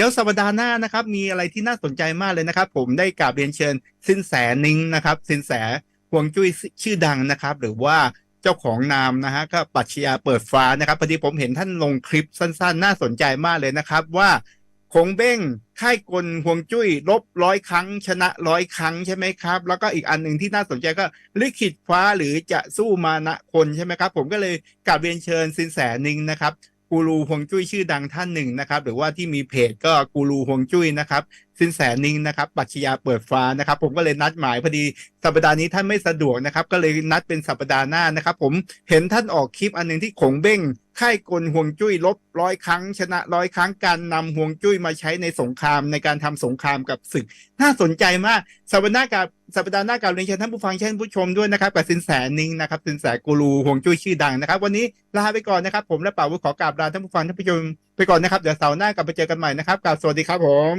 ดี๋ยวสัปดาห์หน้านะครับ มีอะไรที่น่าสนใจมากเลยนะครับ ผมได้กราบเรียนเชิญสินแสนิงนะครับ สินแสฮวงจุ้ยชื่อดังนะครับ หรือว่าเจ้าของนามนะฮะก็ปัชญาเปิดฟ้านะครับพอดีผมเห็นท่านลงคลิปสั้น ๆ น่าสนใจมากเลยนะครับ ว่าคงเบ้งค่ายกลฮวงจุ้ยลบร้อยครั้ง ชนะร้อยครั้งใช่ไหมครับ แล้วก็อีกอันหนึ่งที่น่าสนใจก็ลิขิตฟ้าหรือจะสู้มานะคนใช่ไหมครับ ผมก็เลยกราบเรียนเชิญสินแสนิงนะครับ กูรูฮวงจุ้ยชื่อดังท่านหนึ่งนะครับ หรือว่าที่มีเพจก็กูรูฮวงจุ้ยนะครับสินแสนิงนะครับปัชญาเปิดฟ้านะครับ ผมก็เลยนัดหมายพอดีสัปดาห์นี้ท่านไม่สะดวกนะครับ ก็เลยนัดเป็นสัปดาห์หน้านะครับ ผมเห็นท่านออกคลิปอันหนึ่งที่ขงเบ้ง ค่ายกลห่วงจุ้ยลบร้อยครั้ง ชนะร้อยครั้งการนำห่วงจุ้ยมาใช้ในสงครามในการทำสงครามกับศึก น่าสนใจมากสัปดาห์หน้ากับสัปดาห์หน้ากับเรียนเชิญท่านผู้ฟังเช่นผู้ชมด้วยนะครับกับสินแสนิงนะครับสินแสกูรูห่วงจุ้ยชื่อดังนะครับ วันนี้ลาไปก่อนนะครับ ผมและป่าววุฒิขอกราบลาท่านผู้ฟังท่านผู้ชมไปก่อนนะครับเดี๋ยวเสาร์หน้ากลับไปเจอกันใหม่นะครับกราบสวัสดีครับผม